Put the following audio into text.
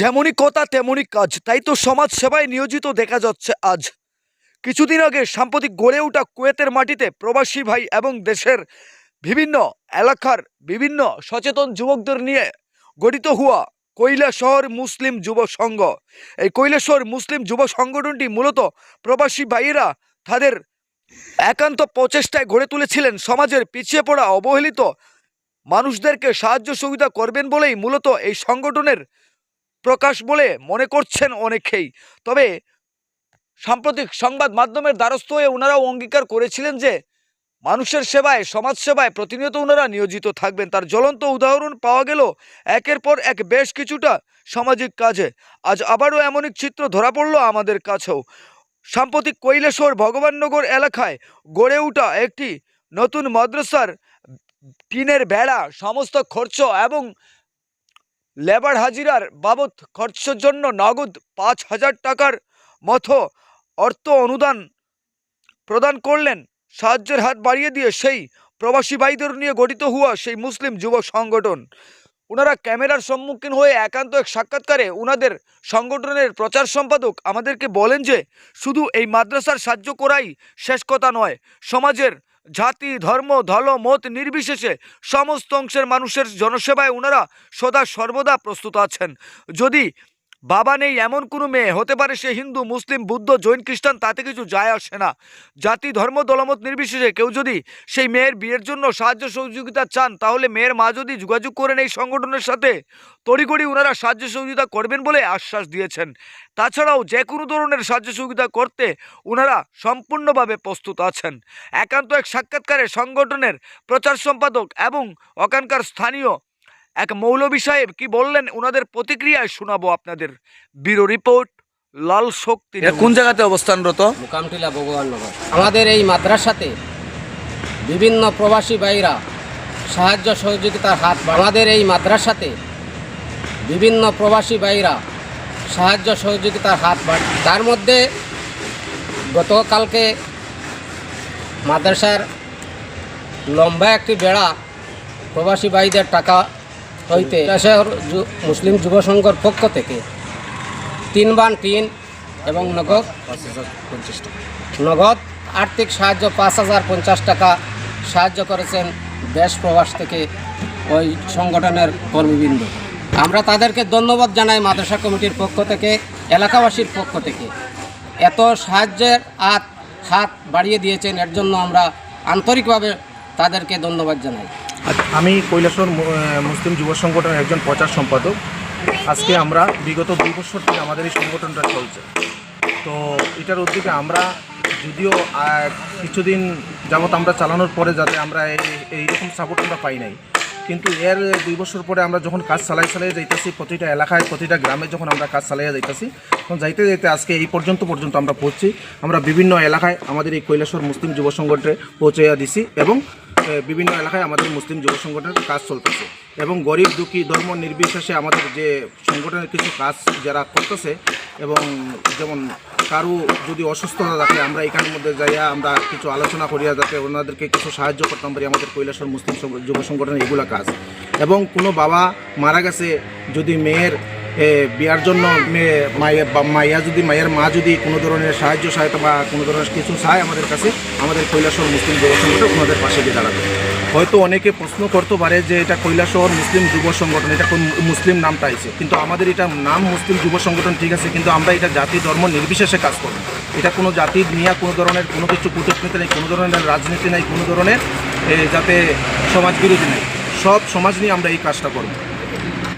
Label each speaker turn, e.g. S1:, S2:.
S1: যেমনই কথা, তেমনই কাজ। তাই তো সমাজ সেবায় নিয়োজিত দেখা যাচ্ছে আজ। কিছুদিন আগে সাম্প্রতিক গড়ে ওঠা কুয়েতের মাটিতে প্রবাসী ভাই এবং দেশের বিভিন্ন এলাকার বিভিন্ন সচেতন যুবকদের নিয়ে গঠিত হওয়া কৈলাসহর মুসলিম যুব সংঘ। এই কৈলাসহর মুসলিম যুব সংগঠনটি মূলত প্রবাসী ভাইয়েরা তাদের একান্ত প্রচেষ্টায় গড়ে তুলেছিলেন। সমাজের পিছিয়ে পড়া অবহেলিত মানুষদেরকে সাহায্য সুবিধা করবেন বলেই মূলত এই সংগঠনের প্রকাশ বলে মনে করছেন অনেকেই। তবে সাম্প্রতিক সংবাদ মাধ্যমের দ্বারস্থ হয়ে ওনারাও অঙ্গীকার করেছিলেন যে, মানুষের সেবায়, সমাজ সেবায় প্রতিনিয়ত ওনারা নিয়োজিত থাকবেন। তার জ্বলন্ত উদাহরণ পাওয়া গেল একের পর এক বেশ কিছুটা সামাজিক কাজে। আজ আবারও এমন এক চিত্র ধরা পড়ল আমাদের কাছেও। সাম্প্রতিক কৈলাসর ভগবাননগর এলাকায় গড়ে ওঠা একটি নতুন মাদ্রাসার টিনের বেড়া, সমস্ত খরচ এবং লেবার হাজিরার বাবদ খরচের জন্য নগদ পাঁচ হাজার টাকার মতো অর্থ অনুদান প্রদান করলেন। সাহায্যের হাত বাড়িয়ে দিয়ে সেই প্রবাসী ভাইদের নিয়ে গঠিত হওয়া সেই মুসলিম যুব সংগঠন। ওনারা ক্যামেরার সম্মুখীন হয়ে একান্ত এক সাক্ষাৎকারে ওনাদের সংগঠনের প্রচার সম্পাদক আমাদেরকে বলেন যে, শুধু এই মাদ্রাসার সাহায্য করাই শেষ কথা নয়, সমাজের জাতি, ধর্ম, ধল, মত নির্বিশেষে সমস্ত অংশের মানুষের জনসেবায় ওনারা সদা সর্বদা প্রস্তুত আছেন। যদি বাবা নেই, এমন কোনো মেয়ে। হতে পারে সে হিন্দু, মুসলিম, বুদ্ধ, জৈন, খ্রিস্টান, তাতে কিছু যায় আসে না। জাতি, ধর্ম, দলমত নির্বিশেষে কেউ যদি সেই মেয়ের বিয়ের জন্য সাহায্য সহযোগিতা চান, তাহলে মেয়ের মা যদি যোগাযোগ করেন এই সংগঠনের সাথে, তড়িঘড়ি ওনারা সাহায্য সহযোগিতা করবেন বলে আশ্বাস দিয়েছেন। তাছাড়াও যে কোনো ধরনের সাহায্য সহযোগিতা করতে ওনারা সম্পূর্ণভাবে প্রস্তুত আছেন। একান্ত এক সাক্ষাৎকারে সংগঠনের প্রচার সম্পাদক এবং ওখানকার স্থানীয় এক মৌলবী সাহেব কি বললেন? ওনাদের প্রতিক্রিয়ায় শোনাবো আপনাদের ব্যুরো রিপোর্ট লাল শক্তি কোন জায়গাতে অবস্থানরত?
S2: মুকামটিলা ভগবাননগর আমাদের এই মাদ্রাসাতে বিভিন্ন প্রবাসী ভাইরা সাহায্য সহযোগিতার হাত বাড়- আমাদের এই মাদ্রাসাতে বিভিন্ন প্রবাসী ভাইরা সাহায্য সহযোগিতার হাত বাড় তার মধ্যে গতকালকে মাদ্রাসার লম্বা একটি বেড়া প্রবাসী ভাইদের টাকা হইতে শহর মুসলিম যুব সংঘর পক্ষ থেকে তিন বান টিন এবং নগদ নগদ আর্থিক সাহায্য পাঁচ হাজার পঞ্চাশ টাকা সাহায্য করেছেন দেশ প্রবাস থেকে ওই সংগঠনের কর্মীবৃন্দ। আমরা তাদেরকে ধন্যবাদ জানাই মাদ্রাসা কমিটির পক্ষ থেকে, এলাকাবাসীর পক্ষ থেকে। এত সাহায্যের হাত হাত বাড়িয়ে দিয়েছেন, এর জন্য আমরা আন্তরিকভাবে তাদেরকে ধন্যবাদ জানাই।
S3: আমি কৈলাসর মুসলিম যুব সংগঠনের একজন প্রচার সম্পাদক। আজকে আমরা বিগত দুই বছর থেকে আমাদের এই সংগঠনটা চলছে। তো এটার উদ্যোগে আমরা যদিও কিছুদিন যাবত আমরা চালানোর পরে যাতে আমরা এই- এইরকম সাপোর্ট আমরা পাই নাই কিন্তু এর দুই বছর পরে আমরা যখন কাজ চালাই চালাই যাইতেছি, প্রতিটা এলাকায়, প্রতিটা গ্রামে যখন আমরা কাজ চালাইয়া যাইতেছি, তখন যাইতে যাইতে আজকে এই পর্যন্ত পর্যন্ত আমরা পৌঁছি। আমরা বিভিন্ন এলাকায় আমাদের এই কৈলাসর মুসলিম যুব সংগঠনে পৌঁছাইয়া দিছি এবং বিভিন্ন এলাকায় আমাদের মুসলিম যুব সংগঠনের কাজ চলতেছে। এবং গরিব দুঃখী, ধর্ম নির্বিশেষে আমাদের যে সংগঠনের কিছু কাজ যারা করতেছে এবং যেমন কারও যদি অসুস্থতা থাকে, আমরা এখানের মধ্যে যাইয়া আমরা কিছু আলোচনা করিয়া যাতে ওনাদেরকে কিছু সাহায্য করতাম পারি আমাদের কৈলাসর মুসলিম যুব সংগঠনের এগুলা কাজ। এবং কোনো বাবা মারা গেছে, যদি মেয়ের বিয়ার জন্য মেয়ে মায়ের মাইয়া যদি মায়ের মা যদি কোনো ধরনের সাহায্য, সহায়তা বা কোনো ধরনের কিছু চায় আমাদের কাছে, আমাদের কৈলাসর মুসলিম যুব সংগঠন ওনাদের পাশে গিয়ে দাঁড়াবে। হয়তো অনেকে প্রশ্ন করতে পারে যে এটা কৈলাসহর মুসলিম যুব সংগঠন, এটা কোন মুসলিম নামটা আছে কিন্তু আমাদের এটা নাম মুসলিম যুব সংগঠন ঠিক আছে, কিন্তু আমরা এটা জাতি, ধর্ম নির্বিশেষে কাজ করব। এটা কোনো জাতির নিয়ে, কোনো ধরনের কোনো কিছু কুটনীতি নেই, কোনো ধরনের রাজনীতি নেই, কোনো ধরনের যাতে সমাজ বিরোধী নেই। সব সমাজ নিয়ে আমরা এই কাজটা করব।